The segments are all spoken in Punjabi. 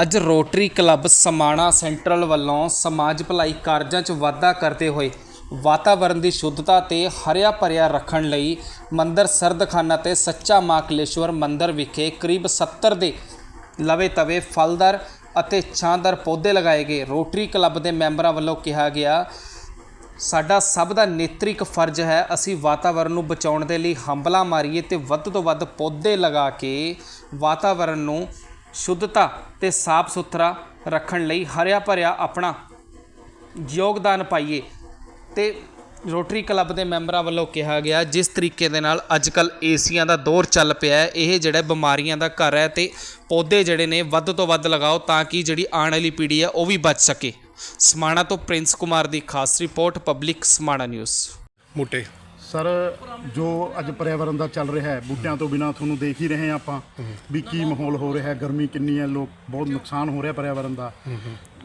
ਅੱਜ ਰੋਟਰੀ ਕਲੱਬ ਸਮਾਣਾ ਸੈਂਟਰਲ ਵੱਲੋਂ ਸਮਾਜ ਭਲਾਈ ਕਾਰਜਾਂ 'ਚ ਵਾਧਾ ਕਰਦੇ ਹੋਏ ਵਾਤਾਵਰਣ ਦੀ ਸ਼ੁੱਧਤਾ ਤੇ ਹਰਿਆ ਭਰਿਆ ਰੱਖਣ ਲਈ ਮੰਦਰ ਸਰਦਖਾਨਾ ਤੇ ਸੱਚਾ ਮਾਕਲੇਸ਼ਵਰ ਮੰਦਰ ਵਿਖੇ ਕਰੀਬ 70 ਦੇ ਲਵੇ ਤਵੇ ਫਲਦਾਰ ਅਤੇ ਛਾਂਦਾਰ ਪੌਦੇ ਲਗਾਏ ਗਏ। ਰੋਟਰੀ ਕਲੱਬ ਦੇ ਮੈਂਬਰਾਂ ਵੱਲੋਂ ਕਿਹਾ ਗਿਆ, ਸਾਡਾ ਸਭ ਦਾ ਨੇਤਰਿਕ ਫਰਜ਼ ਹੈ, ਅਸੀਂ ਵਾਤਾਵਰਣ ਨੂੰ ਬਚਾਉਣ ਦੇ ਲਈ ਹੰਬਲਾ ਮਾਰੀਏ ਤੇ ਵੱਧ ਤੋਂ ਵੱਧ ਪੌਦੇ ਲਗਾ ਕੇ ਵਾਤਾਵਰਣ ਨੂੰ ਸ਼ੁੱਧਤਾ ਤੇ ਸਾਫ਼ ਸੁਥਰਾ ਰੱਖਣ ਲਈ ਹਰਿਆ ਭਰਿਆ ਆਪਣਾ ਯੋਗਦਾਨ ਪਾਈਏ। ਤੇ ਰੋਟਰੀ ਕਲੱਬ ਦੇ ਮੈਂਬਰਾਂ ਵੱਲੋਂ ਕਿਹਾ ਗਿਆ, ਜਿਸ ਤਰੀਕੇ ਦੇ ਨਾਲ ਅੱਜਕੱਲ ਏਸੀਆਂ ਦਾ ਦੌਰ ਚੱਲ ਪਿਆ ਹੈ, ਇਹ ਜਿਹੜਾ ਬਿਮਾਰੀਆਂ ਦਾ ਘਰ ਹੈ ਤੇ ਪੌਦੇ ਜਿਹੜੇ ਨੇ ਵੱਧ ਤੋਂ ਵੱਧ ਲਗਾਓ ਤਾਂ ਕਿ ਜਿਹੜੀ ਆਉਣ ਵਾਲੀ ਪੀੜ੍ਹੀ ਹੈ ਉਹ ਵੀ ਬਚ ਸਕੇ। ਸਮਾਣਾ ਤੋਂ ਪ੍ਰਿੰਸ ਕੁਮਾਰ ਦੀ ਖਾਸ ਰਿਪੋਰਟ, ਪਬਲਿਕ ਸਮਾਣਾ ਨਿਊਜ਼। ਬੂਟੇ ਸਰ ਜੋ ਅੱਜ ਪਰਿਆਵਰਣ ਦਾ ਚੱਲ ਰਿਹਾ ਹੈ ਬੂਟਿਆਂ ਤੋਂ ਬਿਨਾ ਤੁਹਾਨੂੰ ਦੇਖ ਹੀ ਰਹੇ ਹਾਂ ਆਪਾਂ ਵੀ ਕੀ ਮਾਹੌਲ ਹੋ ਰਿਹਾ ਹੈ ਗਰਮੀ ਕਿੰਨੀ ਹੈ ਲੋਕ ਬਹੁਤ ਨੁਕਸਾਨ ਹੋ ਰਿਹਾ ਪਰਿਆਵਰਣ ਦਾ।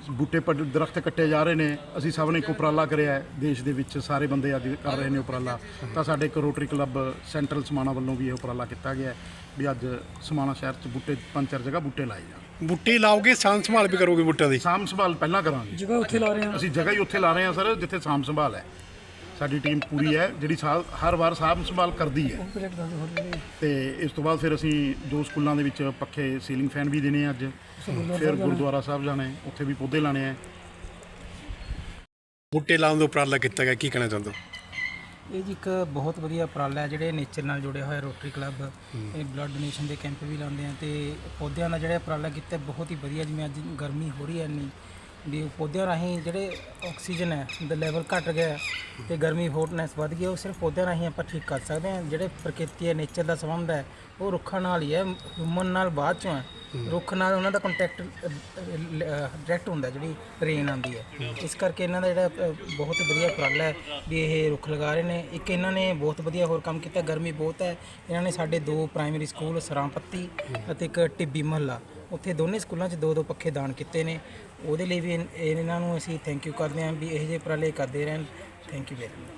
ਬੂਟੇ ਪੱਟ ਦਰਖਤ ਕੱਟੇ ਜਾ ਰਹੇ ਨੇ ਅਸੀਂ ਸਭ ਨੇ ਇੱਕ ਉਪਰਾਲਾ ਕਰਿਆ ਹੈ ਦੇਸ਼ ਦੇ ਵਿੱਚ ਸਾਰੇ ਬੰਦੇ ਅੱਜ ਕਰ ਰਹੇ ਨੇ ਉਪਰਾਲਾ। ਤਾਂ ਸਾਡੇ ਇੱਕ ਰੋਟਰੀ ਕਲੱਬ ਸੈਂਟਰਲ ਸਮਾਣਾ ਵੱਲੋਂ ਵੀ ਇਹ ਉਪਰਾਲਾ ਕੀਤਾ ਗਿਆ ਹੈ ਵੀ ਅੱਜ ਸਮਾਣਾ ਸ਼ਹਿਰ 'ਚ ਬੂਟੇ ਪੰਜ ਚਾਰ ਜਗ੍ਹਾ ਬੂਟੇ ਲਾਏ ਜਾਣ। ਬੂਟੇ ਲਾਓਗੇ ਸਾਂਭ ਸੰਭਾਲ ਵੀ ਕਰੋਗੇ ਬੂਟਿਆਂ ਦੀ? ਸਾਂਭ ਸੰਭਾਲ ਪਹਿਲਾਂ ਕਰਾਂਗੇ। ਜਗ੍ਹਾ ਉੱਥੇ ਲਾ ਰਹੇ ਹਾਂ। ਅਸੀਂ ਜਗ੍ਹਾ ਹੀ ਉੱਥੇ ਲਾ ਰਹੇ ਹਾਂ ਸਰ ਜਿੱਥੇ ਸਾਂਭ ਸੰਭਾਲ ਹੈ। ਸਾਡੀ ਟੀਮ ਪੂਰੀ ਹੈ ਜਿਹੜੀ ਸਾਲ ਹਰ ਵਾਰ ਸਾਂਭ ਸੰਭਾਲ ਕਰਦੀ ਹੈ। ਤੇ ਇਸ ਤੋਂ ਬਾਅਦ ਫਿਰ ਅਸੀਂ ਦੋ ਸਕੂਲਾਂ ਦੇ ਵਿੱਚ ਪੱਖੇ ਸੀਲਿੰਗ ਫੈਨ ਵੀ ਦੇਣੇ ਆ ਅੱਜ। ਫਿਰ ਗੁਰਦੁਆਰਾ ਸਾਹਿਬ ਜਾਣਾ ਹੈ ਉੱਥੇ ਵੀ ਪੌਦੇ ਲਾਣੇ ਆ। ਬੂਟੇ ਲਾਉਣ ਦਾ ਉਪਰਾਲਾ ਕੀਤਾ ਗਿਆ ਕੀ ਕਹਿਣਾ ਚਾਹੁੰਦੇ ਹੋ? ਇਹ ਜੀ ਇੱਕ ਬਹੁਤ ਵਧੀਆ ਉਪਰਾਲਾ ਹੈ ਜਿਹੜੇ ਨੇਚਰ ਨਾਲ ਜੁੜੇ ਹੋਏ ਰੋਟਰੀ ਕਲੱਬ ਇਹ ਬਲੱਡ ਡੋਨੇਸ਼ਨ ਦੇ ਕੈਂਪ ਵੀ ਲਾਉਂਦੇ ਆ ਤੇ ਪੌਦਿਆਂ ਦਾ ਜਿਹੜਾ ਉਪਰਾਲਾ ਕੀਤਾ ਬਹੁਤ ਹੀ ਵਧੀਆ ਜਿਵੇਂ ਅੱਜ ਗਰਮੀ ਹੋ ਰਹੀ ਹੈ ਇੰਨੀ ਵੀ ਉਹ ਪੌਦਿਆਂ ਰਾਹੀਂ ਜਿਹੜੇ ਆਕਸੀਜਨ ਹੈ ਦਾ ਲੈਵਲ ਘਟ ਗਿਆ ਹੈ ਤੇ ਗਰਮੀ ਹੌਟਨੈਸ ਵੱਧ ਗਈ ਉਹ ਸਿਰਫ ਪੌਦਿਆਂ ਰਾਹੀਂ ਆਪਾਂ ਠੀਕ ਕਰ ਸਕਦੇ ਹਾਂ। ਜਿਹੜੇ ਪ੍ਰਕਿਰਤੀ ਹੈ ਨੇਚਰ ਦਾ ਸੰਬੰਧ ਹੈ ਉਹ ਰੁੱਖਾਂ ਨਾਲ ਹੀ ਹੈ ਹਿਊਮਨ ਨਾਲ ਬਾਅਦ ਚੋਂ ਹੈ। ਰੁੱਖ ਨਾਲ ਉਹਨਾਂ ਦਾ ਕੰਟੈਕਟ ਡਾਇਰੈਕਟ ਹੁੰਦਾ ਜਿਹੜੀ ਰੇਨ ਆਉਂਦੀ ਹੈ। ਇਸ ਕਰਕੇ ਇਹਨਾਂ ਦਾ ਜਿਹੜਾ ਬਹੁਤ ਵਧੀਆ ਉਪਰਾਲਾ ਹੈ ਵੀ ਇਹ ਰੁੱਖ ਲਗਾ ਰਹੇ ਨੇ। ਇੱਕ ਇਹਨਾਂ ਨੇ ਬਹੁਤ ਵਧੀਆ ਹੋਰ ਕੰਮ ਕੀਤਾ ਗਰਮੀ ਬਹੁਤ ਹੈ। ਇਹਨਾਂ ਨੇ ਸਾਡੇ ਦੋ ਪ੍ਰਾਇਮਰੀ ਸਕੂਲ ਸਰਾਂਪੱਤੀ ਅਤੇ ਇੱਕ ਟਿੱਬੀ ਮਹੱਲਾ। ਉੱਥੇ ਦੋਨੇ ਸਕੂਲਾਂ 'ਚ ਦੋ ਦੋ ਪੱਖੇ ਦਾਨ ਕੀਤੇ ਨੇ। ਉਹਦੇ ਲਈ ਵੀ ਇਹਨਾਂ ਨੂੰ ਅਸੀਂ ਥੈਂਕ ਯੂ ਕਰਦੇ ਹਾਂ ਵੀ ਇਹੋ ਜਿਹੇ ਉਪਰਾਲੇ ਕਰਦੇ ਰਹਿਣ। Thank you very much